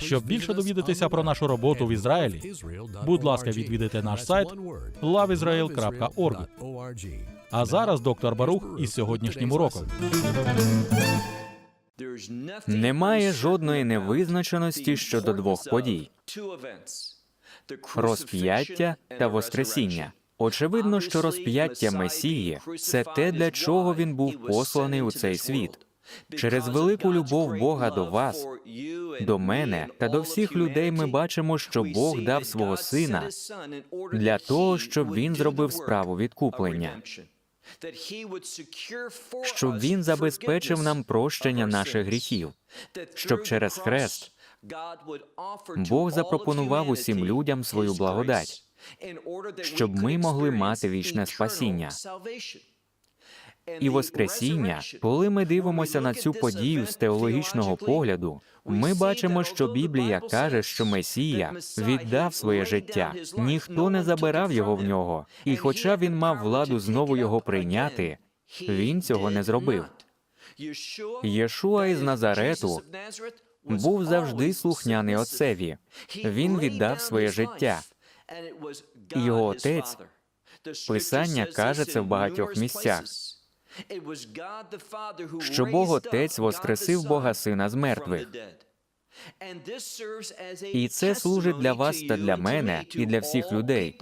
Щоб більше довідатися про нашу роботу в Ізраїлі, будь ласка, відвідайте наш сайт loveisrael.org. А зараз доктор Барух із сьогоднішнім уроком. Немає жодної невизначеності щодо двох подій розп'яття та Воскресіння. Очевидно, що розп'яття Месії це те, для чого він був посланий у цей світ. Через велику любов Бога до вас, до мене та до всіх людей ми бачимо, що Бог дав свого сина для того, щоб він зробив справу відкуплення, щоб він забезпечив нам прощення наших гріхів, щоб через хрест Бог запропонував усім людям свою благодать, щоб ми могли мати вічне спасіння. І Воскресіння, коли ми дивимося на цю подію з теологічного погляду, ми бачимо, що Біблія каже, що Месія віддав своє життя, ніхто не забирав його в нього, і хоча він мав владу знову його прийняти, він цього не зробив. Єшуа із Назарету був завжди слухняний отцеві. Він віддав своє життя. Його отець, Писання каже це в багатьох місцях, що Бог Отець воскресив Бога Сина з мертвих. І це служить для вас та для мене і для всіх людей.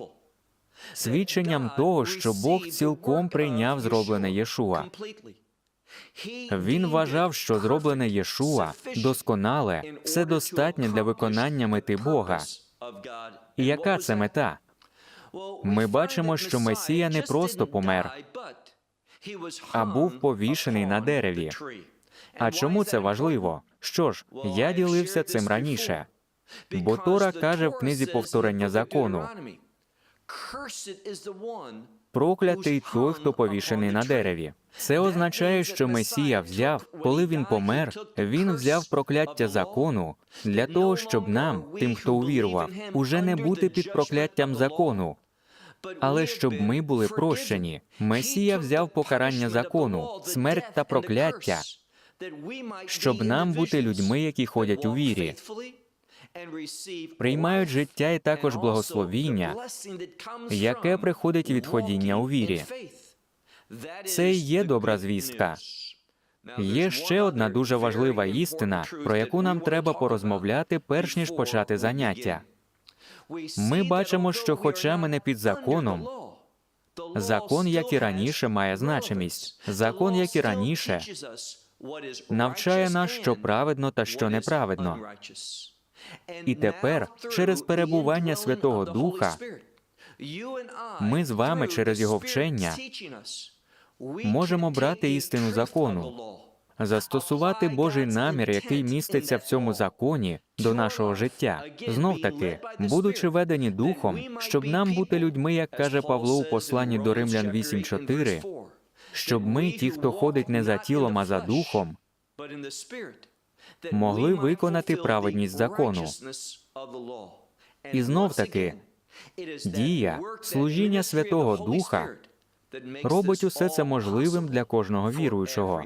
Свідченням того, що Бог цілком прийняв зроблене Єшуа. Він вважав, що зроблене Єшуа досконале, все достатнє для виконання мети Бога. І яка це мета? Ми бачимо, що Месія не просто помер, а був повішений на дереві. А чому це важливо? Що ж, я ділився цим раніше. Бо Тора каже в книзі повторення закону: проклятий той, хто повішений на дереві. Це означає, що Месія взяв, коли він помер, він взяв прокляття закону для того, щоб нам, тим, хто увірував, уже не бути під прокляттям закону. Але щоб ми були прощені, Месія взяв покарання закону, смерть та прокляття, щоб нам бути людьми, які ходять у вірі, приймають життя і також благословіння, яке приходить від ходіння у вірі. Це і є добра звістка. Є ще одна дуже важлива істина, про яку нам треба порозмовляти, перш ніж почати заняття. Ми бачимо, що, хоча ми не під законом, закон, як і раніше, має значимість. Закон, як і раніше, навчає нас, що праведно та що неправедно. І тепер, через перебування Святого Духа, ми з вами через його вчення можемо брати істину закону, застосувати Божий намір, який міститься в цьому законі, до нашого життя. Знов таки, будучи ведені духом, щоб нам бути людьми, як каже Павло у посланні до Римлян 8.4, щоб ми, ті, хто ходить не за тілом, а за духом, могли виконати праведність закону. І знов таки, дія, служіння Святого Духа робить усе це можливим для кожного віруючого.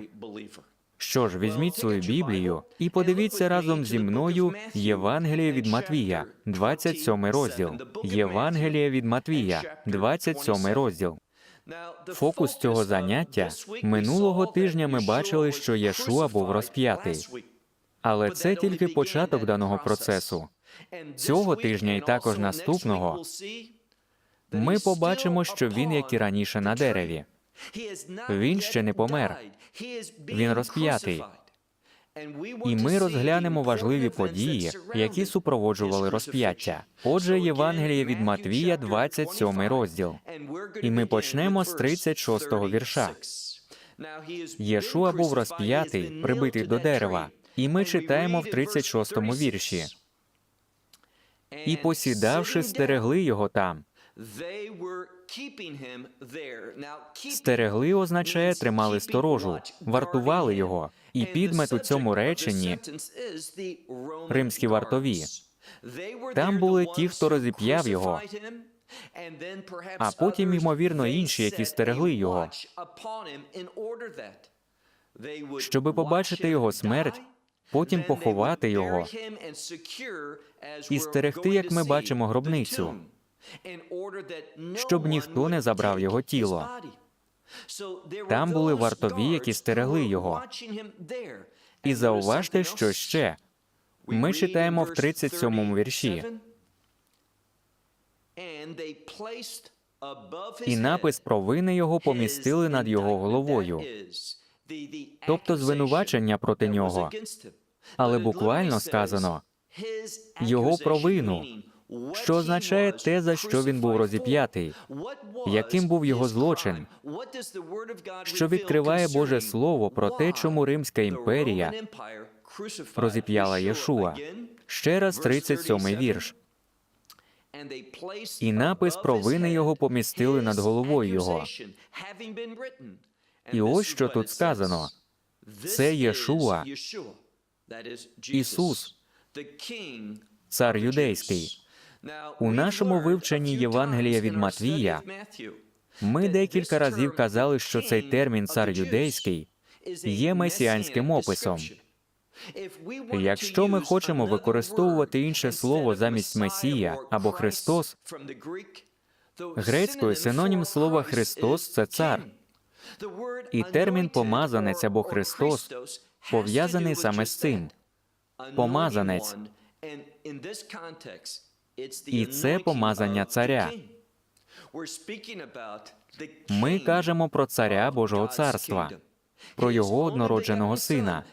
Що ж, візьміть свою Біблію і подивіться разом зі мною Євангеліє від Матвія, 27 розділ. Євангеліє від Матвія, 27 розділ. Фокус цього заняття минулого тижня ми бачили, що Єшуа був розп'ятий. Але це тільки початок даного процесу. Цього тижня і також наступного ми побачимо, що він, як і раніше, на дереві. Він ще не помер. Він розп'ятий. І ми розглянемо важливі події, які супроводжували розп'яття. Отже, Євангеліє від Матвія, 27 розділ. І ми почнемо з 36-го вірша. Єшуа був розп'ятий, прибитий до дерева, і ми читаємо в 36-му вірші. і, посідавши, стерегли його там. Стерегли означає тримали сторожу, вартували його. І підмет у цьому реченні римські вартові. Там були ті, хто розіп'яв його, а потім, ймовірно, інші, які стерегли його. щоби побачити його смерть, потім поховати його і стерегти, як ми бачимо, гробницю, щоб ніхто не забрав його тіло. Там були вартові, які стерегли його. І зауважте, що ще. Ми читаємо в 37-му вірші. І напис провини його помістили над його головою, тобто звинувачення проти нього. Але буквально сказано його провину, що означає те, за що він був розіп'ятий, яким був його злочин, що відкриває Боже Слово про те, чому Римська імперія розіп'яла Єшуа. Ще раз 37-й вірш. І напис провини його помістили над головою його. І ось що тут сказано: Це Єшуа, Ісус, цар юдейський. У нашому вивченні Євангелія від Матвія ми декілька разів казали, що цей термін цар юдейський є месіанським описом. Якщо ми хочемо використовувати інше слово замість Месія або Христос, грецькою синонім слова Христос це цар. і термін помазанець або Христос пов'язаний саме з цим. Помазанець. І це помазання царя. Ми кажемо про царя Божого царства, про його однородженого сина.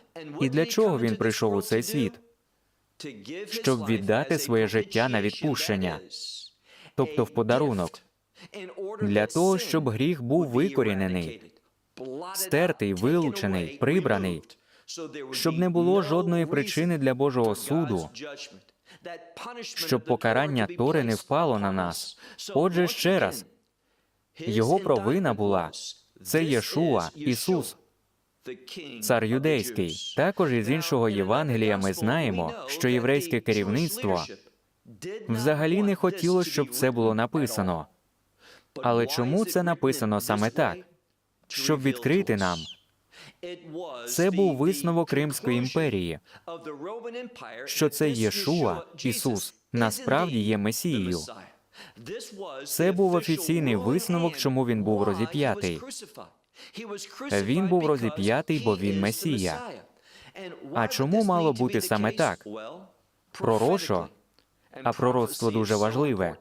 І для чого він прийшов у цей світ? Щоб віддати своє життя на відпущення, Тобто в подарунок, для того, щоб гріх був викорінений, стертий, вилучений, прибраний, щоб не було жодної причини для Божого суду, щоб покарання Тори не впало на нас. Отже, ще раз, його провина була це Єшуа, Ісус, цар юдейський. Також із іншого Євангелія ми знаємо, що єврейське керівництво взагалі не хотіло, щоб це було написано. Але чому це написано саме так? Щоб відкрити нам, це був висновок Римської імперії, що це Єшуа, Ісус, насправді є Месією. Це був офіційний висновок, чому він був розіп'ятий. Він був розіп'ятий, бо він Месія. А чому мало бути саме так? Пророчо, а пророцтво дуже важливе.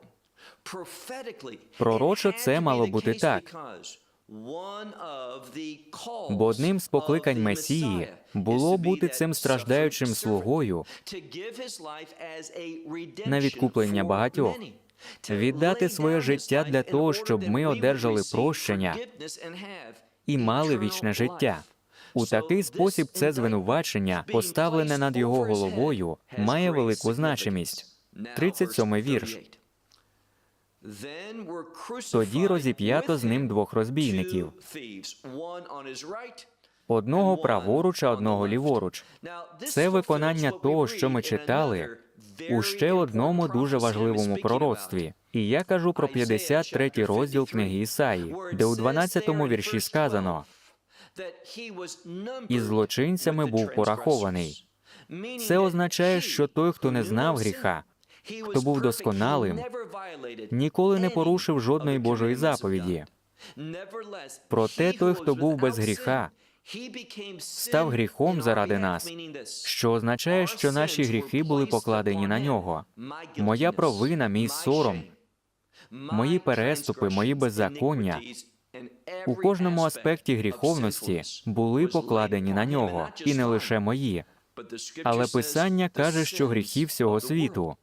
Пророчо це мало бути так. Бо одним з покликань Месії було бути цим страждаючим слугою на відкуплення багатьох, віддати своє життя для того, щоб ми одержали прощення і мали вічне життя. У такий спосіб це звинувачення, поставлене над його головою, має велику значимість. 37-й вірш. Тоді розіп'ято з ним двох розбійників. Одного праворуч, а одного ліворуч. Це виконання того, що ми читали у ще одному дуже важливому пророцтві. І я кажу про 53 розділ книги Ісаї, де у 12-му вірші сказано: і злочинцями був порахований. Це означає, що той, хто не знав гріха, хто був досконалим, ніколи не порушив жодної Божої заповіді. Проте той, хто був без гріха, став гріхом заради нас, що означає, що наші гріхи були покладені на нього. Моя провина, мій сором, мої переступи, мої беззаконня у кожному аспекті гріховності були покладені на нього, і не лише мої. Але Писання каже, що гріхи всього світу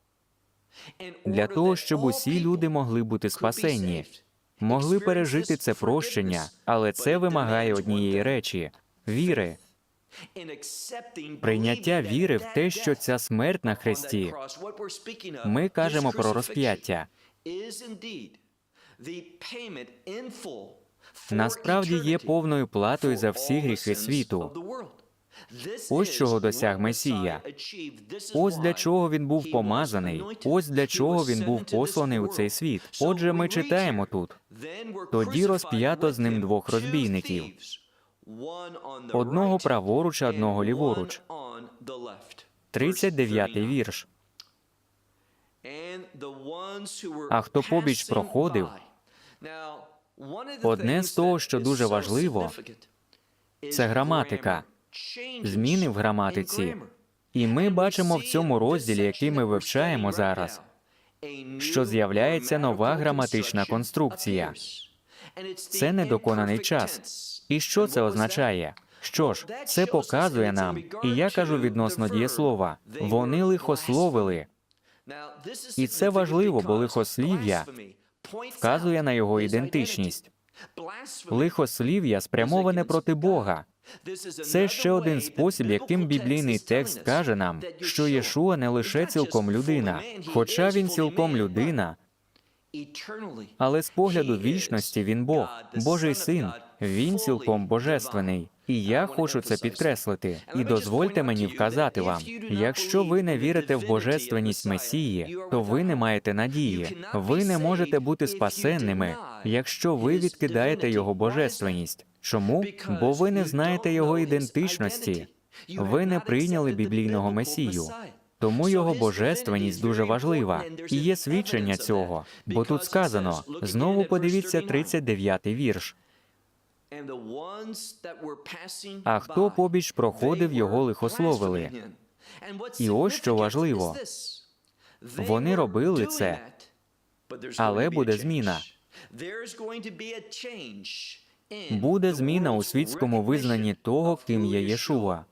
для того, щоб усі люди могли бути спасенні, могли пережити це прощення, але це вимагає однієї речі віри. Прийняття віри в те, що ця смерть на хресті, ми кажемо про розп'яття. Насправді є повною платою за всі гріхи світу. Ось чого досяг Месія. Ось для чого він був помазаний. Ось для чого він був посланий у цей світ. Отже, ми читаємо тут. Тоді розп'ято з ним двох розбійників. Одного праворуч, одного ліворуч. 39-й вірш. А хто побіч проходив, Одне з того, що дуже важливо, це граматика, зміни в граматиці. І ми бачимо в цьому розділі, який ми вивчаємо зараз, що з'являється нова граматична конструкція. Це недоконаний час. І що це означає? Що ж, це показує нам, і я кажу відносно дієслова, вони лихословили, І це важливо, бо лихослів'я вказує на його ідентичність. Лихослів'я спрямоване проти Бога. Це ще один спосіб, яким біблійний текст каже нам, що Єшуа не лише цілком людина, хоча він цілком людина, але з погляду вічності він Бог, Божий син. Він цілком божественний. І я хочу це підкреслити. І дозвольте мені вказати вам: якщо ви не вірите в божественність Месії, то ви не маєте надії. Ви не можете бути спасенними, якщо ви відкидаєте його божественність. Чому? Бо ви не знаєте його ідентичності. Ви не прийняли біблійного Месію. Тому його божественність дуже важлива. І є свідчення цього. Бо тут сказано: знову подивіться 39-й вірш. А хто побіч проходив, його лихословили. І ось що важливо. Вони робили це, але буде зміна. Буде зміна у світському визнанні того, ким є Єшуа.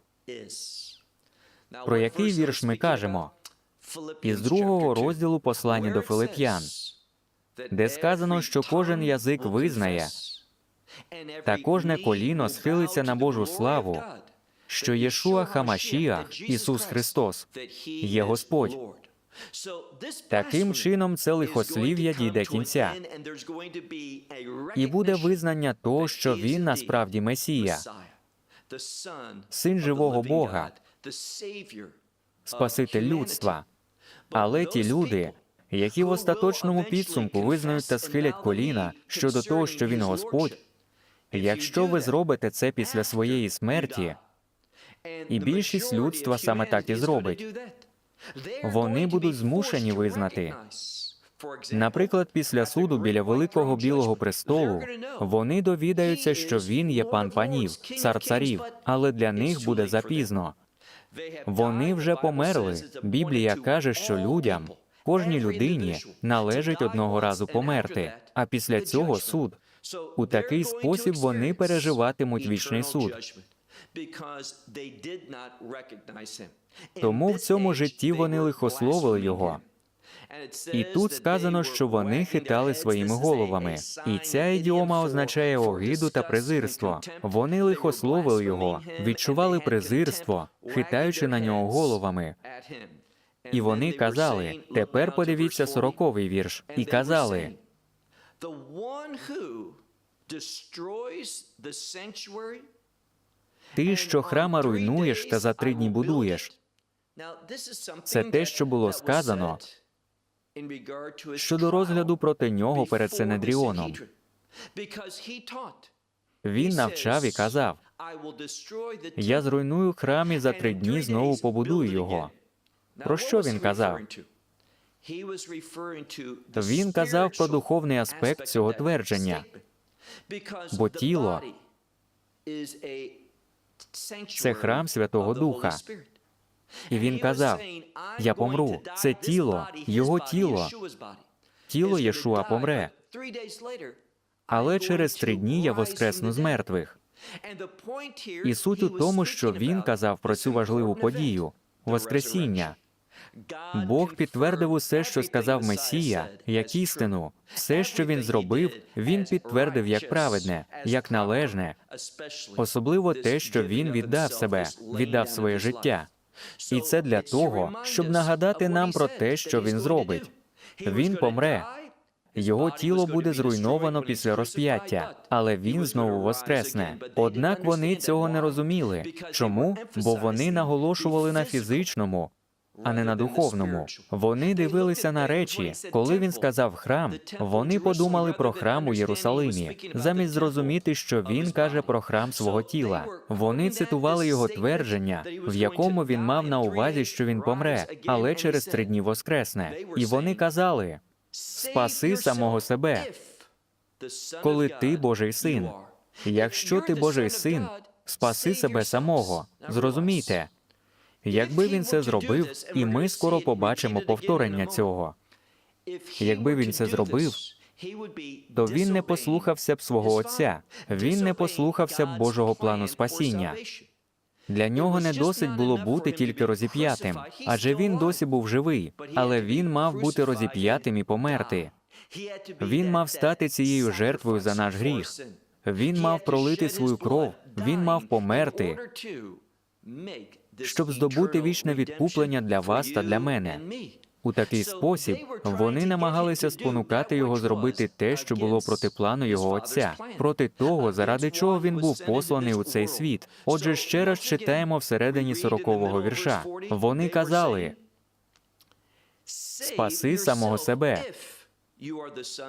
Про який вірш ми кажемо? Із другого розділу послання до Филип'ян, де сказано, що кожен язик визнає, та кожне коліно схилиться на Божу славу, що Єшуа Хамашіах, Ісус Христос, є Господь. Таким чином, це лихослів'я дійде кінця, і буде визнання того, що він насправді Месія, син живого Бога, Спаситель людства. Але ті люди, які в остаточному підсумку визнають та схилять коліна щодо того, що він Господь, якщо ви зробите це після своєї смерті, і більшість людства саме так і зробить. вони будуть змушені визнати. Наприклад, після суду біля великого білого престолу вони довідаються, що він є пан панів, цар царів, але для них буде запізно. Вони вже померли. Біблія каже, що людям, кожній людині належить одного разу померти, а після цього суд. У такий спосіб вони переживатимуть вічний суд. Тому в цьому житті вони лихословили його. І тут сказано, що вони хитали своїми головами, і ця ідіома означає огиду та презирство. Вони лихословили його, відчували презирство, хитаючи на нього головами. І вони казали: тепер подивіться сороковий вірш, і казали: Ти, що храма руйнуєш та за три дні будуєш. Це те, що було сказано щодо розгляду проти нього перед Сенедріоном. Він навчав і казав: Я зруйную храм і за три дні знову побудую його. Про що він казав? Він казав про духовний аспект цього твердження, бо тіло це храм Святого Духа. І він казав: Я помру. Це тіло, його тіло. Тіло Єшуа помре. Але через три дні я воскресну з мертвих. І суть у тому, що він казав про цю важливу подію Воскресіння. Бог підтвердив усе, що сказав Месія, як істину. Все, що він зробив, він підтвердив як праведне, як належне, особливо те, що він віддав себе, віддав своє життя. І це для того, щоб нагадати нам про те, що він зробить. Він помре. Його тіло буде зруйновано після розп'яття, але він знову воскресне. Однак вони цього не розуміли. Чому? Бо вони наголошували на фізичному, а не на духовному. Вони дивилися на речі. Коли він сказав храм, вони подумали про храм у Єрусалимі, замість зрозуміти, що він каже про храм свого тіла. Вони цитували його твердження, в якому він мав на увазі, що він помре, але через три дні воскресне. І вони казали: Спаси самого себе, коли ти Божий син. Якщо ти Божий син, спаси себе самого. Зрозумійте, якби він це зробив, і ми скоро побачимо повторення цього. Якби він це зробив, То він не послухався б свого отця, він не послухався б Божого плану спасіння. Для нього не досить було бути тільки розіп'ятим, адже він досі був живий, але він мав бути розіп'ятим і померти. Він мав стати цією жертвою за наш гріх. Він мав пролити свою кров, він мав померти, щоб здобути вічне відкуплення для вас та для мене. У такий спосіб вони намагалися спонукати його зробити те, що було проти плану його отця, проти того, заради чого він був посланий у цей світ. Отже, ще раз читаємо всередині сорокового вірша. Вони казали: Спаси самого себе.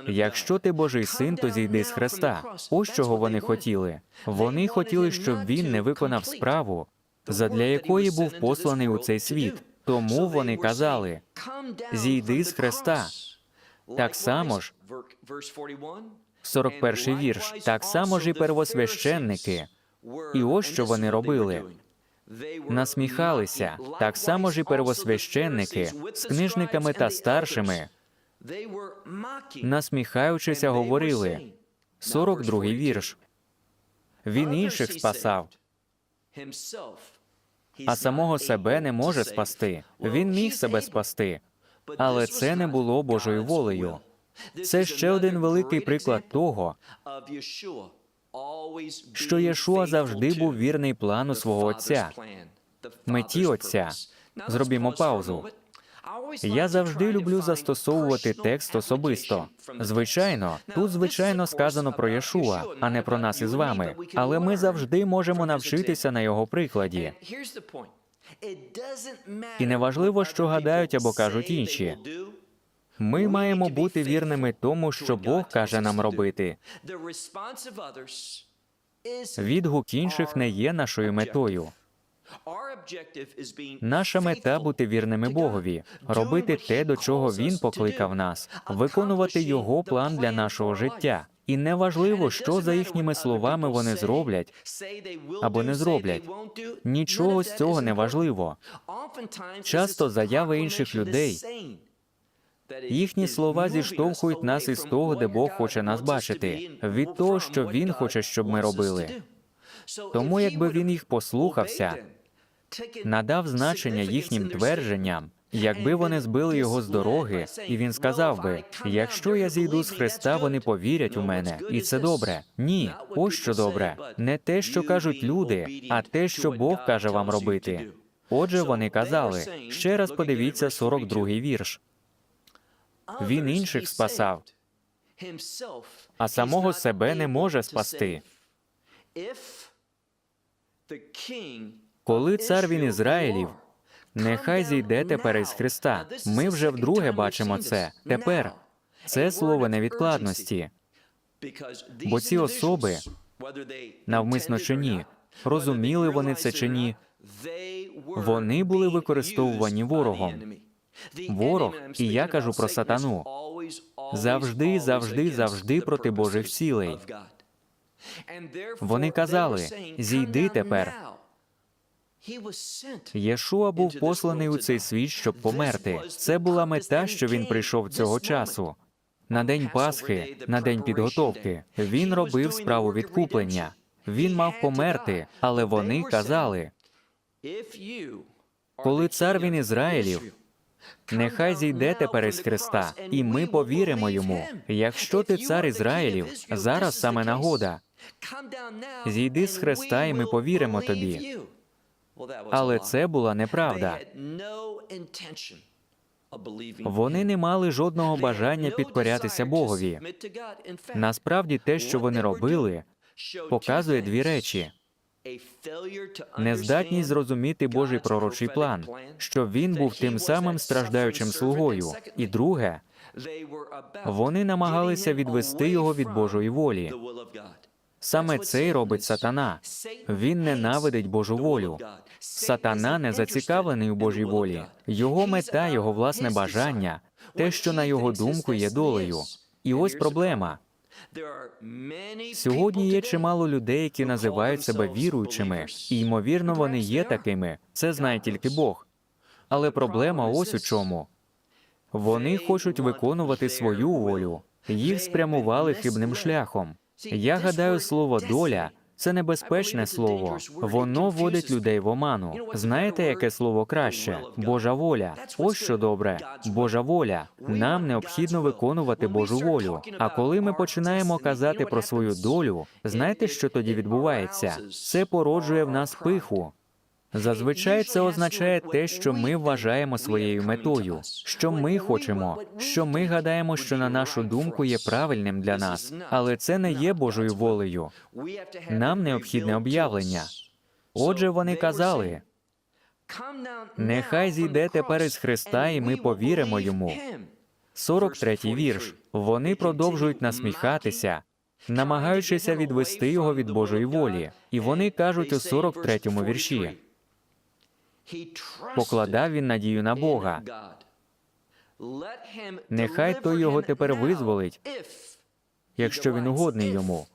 якщо ти Божий син, то зійди з Христа. Ось чого вони хотіли. Вони хотіли, щоб він не виконав справу, задля якої був посланий у цей світ. Тому вони казали: зійди з Христа. Так само ж, 41 вірш, так само ж і первосвященники. І ось що вони робили. Насміхалися, так само ж і первосвященники з книжниками та старшими, насміхаючися, говорили. 42 вірш. Він інших спасав, а самого себе не може спасти. Він міг себе спасти, але це не було Божою волею. Це ще один великий приклад того, що Єшуа завжди був вірний плану свого отця, меті отця. Зробімо паузу. Я завжди люблю застосовувати текст особисто. Звичайно, тут звичайно сказано про Єшуа, а не про нас із вами. Але ми завжди можемо навчитися на його прикладі. І неважливо, що гадають або кажуть інші. Ми маємо бути вірними тому, що Бог каже нам робити. Відгук інших не є нашою метою. Наша мета бути вірними Богові, робити те, до чого Він покликав нас, виконувати Його план для нашого життя. І неважливо, що за їхніми словами вони зроблять або не зроблять. Нічого з цього не важливо. Часто заяви інших людей, Їхні слова зіштовхують нас із того, де Бог хоче нас бачити, від того, що Він хоче, щоб ми робили. Тому, якби він їх послухався, Надав значення їхнім твердженням, якби вони збили його з дороги, і він сказав би: якщо я зійду з Христа, вони повірять у мене, і це добре. Ні, ось що добре, не те, що кажуть люди, а те, що Бог каже вам робити. Отже, вони казали ще раз подивіться 42-й вірш. Він інших спасав, а самого себе не може спасти. Коли цар він Ізраїлів, нехай зійде тепер із Христа. Ми вже вдруге бачимо це. Тепер це слово невідкладності. бо ці особи, навмисно чи ні, розуміли вони це чи ні, Вони були використовувані ворогом. Ворог, і я кажу про сатану, завжди, завжди, завжди проти Божих цілей. Вони казали: зійди тепер. Єшуа був посланий у цей світ, щоб померти. Це була мета, що він прийшов цього часу. На день Пасхи, на день підготовки, він робив справу відкуплення. Він мав померти, але вони казали, коли цар він Ізраїлів, Нехай зійде тепер із Христа, і ми повіримо йому. Якщо ти цар Ізраїлів, зараз саме нагода. Зійди з Христа, і ми повіримо тобі. Але це була неправда. Вони не мали жодного бажання підкорятися Богові. Насправді, те, що вони робили, показує дві речі: нездатність зрозуміти Божий пророчий план, що він був тим самим страждаючим слугою. І друге, вони намагалися відвести його від Божої волі. Саме це й робить сатана. Він ненавидить Божу волю. Сатана не зацікавлений у Божій волі. Його мета, його власне бажання, те, що на його думку є долею. І ось проблема. Сьогодні є чимало людей, які називають себе віруючими, і ймовірно, вони є такими. Це знає тільки Бог. Але проблема ось у чому. Вони хочуть виконувати свою волю. Їх спрямували хибним шляхом. Я гадаю, слово доля це небезпечне слово. Воно вводить людей в оману. Знаєте, яке слово краще? Божа воля. Ось що добре. Божа воля. Нам необхідно виконувати Божу волю. А коли ми починаємо казати про свою долю, знаєте, що тоді відбувається? Це породжує в нас пиху. Зазвичай це означає те, що ми вважаємо своєю метою, що ми хочемо, що ми гадаємо, що на нашу думку є правильним для нас, але це не є Божою волею. Нам необхідне об'явлення. Отже, вони казали: Нехай зійде тепер із Христа, і ми повіримо йому. 43-й вірш. Вони продовжують насміхатися, намагаючися відвести його від Божої волі. І вони кажуть у 43-му вірші: покладав він надію на Бога. Нехай той його тепер визволить, якщо він угодний йому.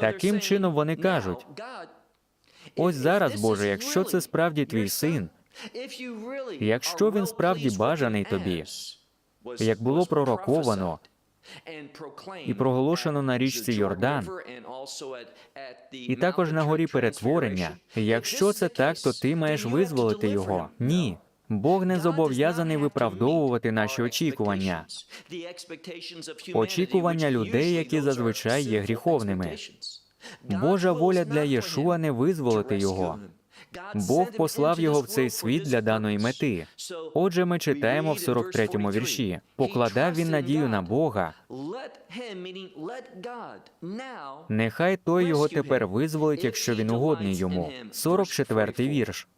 Таким чином вони кажуть, Ось зараз, Боже, якщо це справді твій син, якщо він справді бажаний тобі, як було пророковано і проголошено на річці Йордан, і також на горі перетворення, якщо це так, то ти маєш визволити його. Ні. Бог не зобов'язаний виправдовувати наші очікування. Очікування людей, які зазвичай є гріховними. Божа воля для Єшуа не визволити його. Бог послав його в цей світ для даної мети. Отже, ми читаємо в 43-му вірші: покладав він надію на Бога, нехай той його тепер визволить, якщо він угодний йому. 44-й вірш.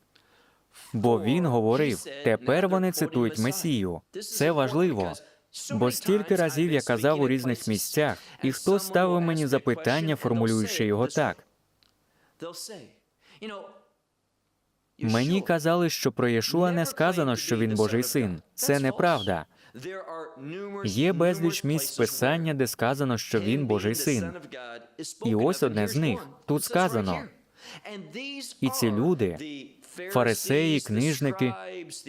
Бо він говорив, тепер вони цитують Месію. Це важливо. Бо стільки разів я казав у різних місцях, і хто ставив мені запитання, формулюючи його так. Мені казали, що про Єшуа не сказано, що він Божий син. Це неправда. Є безліч місць писання, де сказано, що він Божий син. І ось одне з них. Тут сказано. І ці люди, фарисеї, книжники,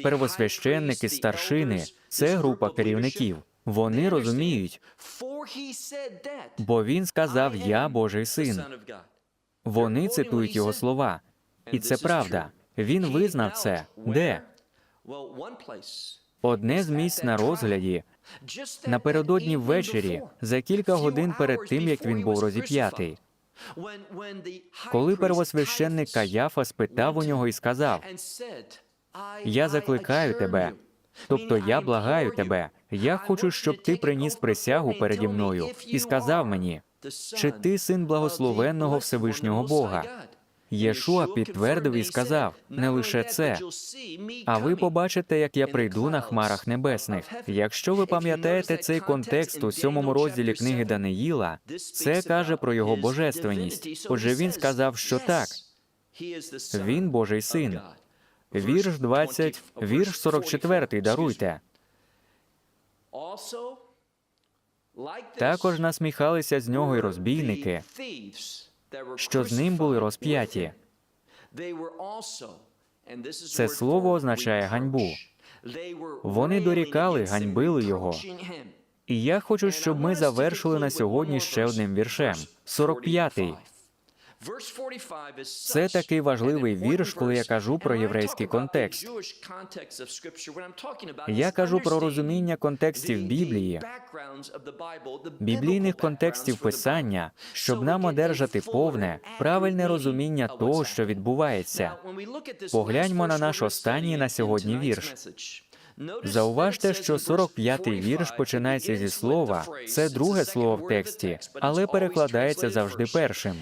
первосвященники, старшини це група керівників. Вони розуміють, бо він сказав Я Божий син. Вони цитують його слова. І це правда. Він визнав це. Де? Одне з місць на розгляді напередодні ввечері, за кілька годин перед тим, як він був розіп'ятий. Коли первосвященник Каяфа спитав у нього і сказав: Я закликаю тебе, тобто я благаю тебе, я хочу, щоб ти приніс присягу переді мною і сказав мені, чи ти син благословенного Всевишнього Бога. Єшуа підтвердив і сказав: не лише це, а ви побачите, як я прийду на хмарах небесних. Якщо ви пам'ятаєте цей контекст у сьомому розділі книги Даниїла, це каже про його божественність. Отже, він сказав, що так, він Божий син. Вірш 20, вірш 44, даруйте. Також насміхалися з нього й розбійники, що з ним були розп'яті. Це слово означає ганьбу. Вони дорікали, ганьбили його. І я хочу, щоб ми завершили на сьогодні ще одним віршем. 45-й. Це такий важливий вірш, коли я кажу про єврейський контекст. Я кажу про розуміння контекстів Біблії, біблійних контекстів писання, щоб нам одержати повне, правильне розуміння того, що відбувається. Погляньмо на наш останній на сьогодні вірш. Зауважте, що 45-й вірш починається зі слова, це друге слово в тексті, але перекладається завжди першим.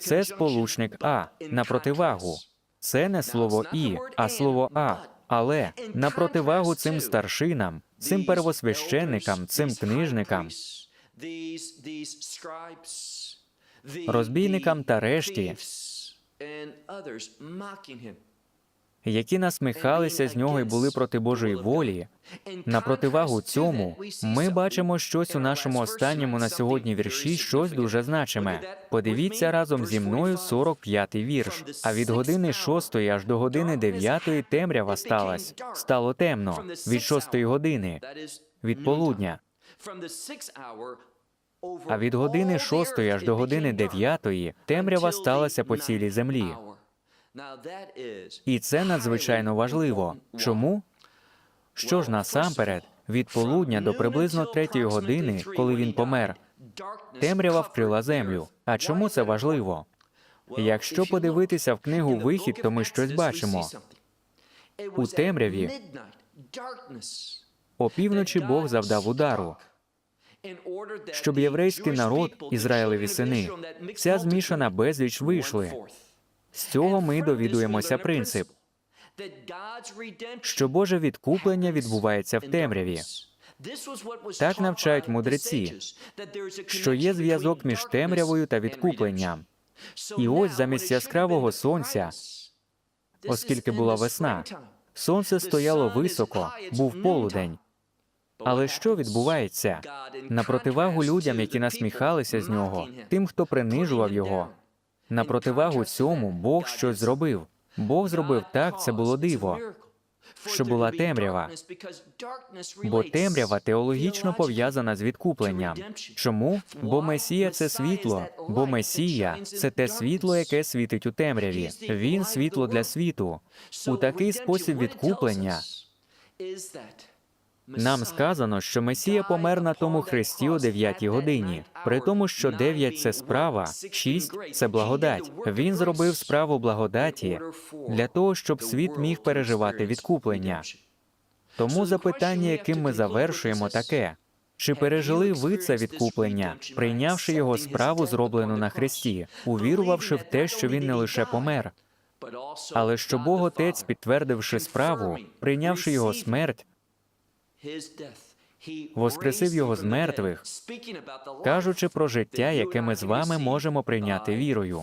Це сполучник А на противагу. Це не слово і, а слово а. Але на противагу цим старшинам, цим первосвященникам, цим книжникам, розбійникам та решті, які насміхалися з нього і були проти Божої волі. На противагу цьому ми бачимо щось у нашому останньому на сьогодні вірші, щось дуже значиме. Подивіться разом зі мною 45-й вірш. А від години 6 аж до години 9 темрява сталась. Стало темно від 6 години, від полудня. А від години 6 аж до години 9 темрява сталася по цілій землі. І це надзвичайно важливо. Чому? Що ж насамперед, від полудня до приблизно третьої години, коли він помер, темрява вкрила землю. А чому це важливо? Якщо подивитися в книгу Вихід, то ми щось бачимо. У темряві опівночі Бог завдав удару, щоб єврейський народ, Ізраїлеві сини, ця змішана безліч вийшли. З цього ми довідуємося принцип, що Боже відкуплення відбувається в темряві. Так навчають мудреці, що є зв'язок між темрявою та відкупленням. І ось замість яскравого сонця, оскільки була весна, сонце стояло високо, був полудень. Але що відбувається? На противагу людям, які насміхалися з нього, тим, хто принижував його. На противагу цьому Бог щось зробив. Бог зробив так, це було диво, що була темрява. Бо темрява теологічно пов'язана з відкупленням. Чому? Бо Месія це світло, бо Месія це те світло, яке світить у темряві. Він світло для світу. У такий спосіб відкуплення нам сказано, що Месія помер на тому хресті о 9 годині. При тому, що 9 – це справа, 6 – це благодать. Він зробив справу благодаті для того, щоб світ міг переживати відкуплення. Тому запитання, яким ми завершуємо, таке: чи пережили ви це відкуплення, прийнявши його справу, зроблену на хресті, увірувавши в те, що він не лише помер, але що Бог Отець, підтвердивши справу, прийнявши його смерть, воскресив його з мертвих, кажучи про життя, яке ми з вами можемо прийняти вірою.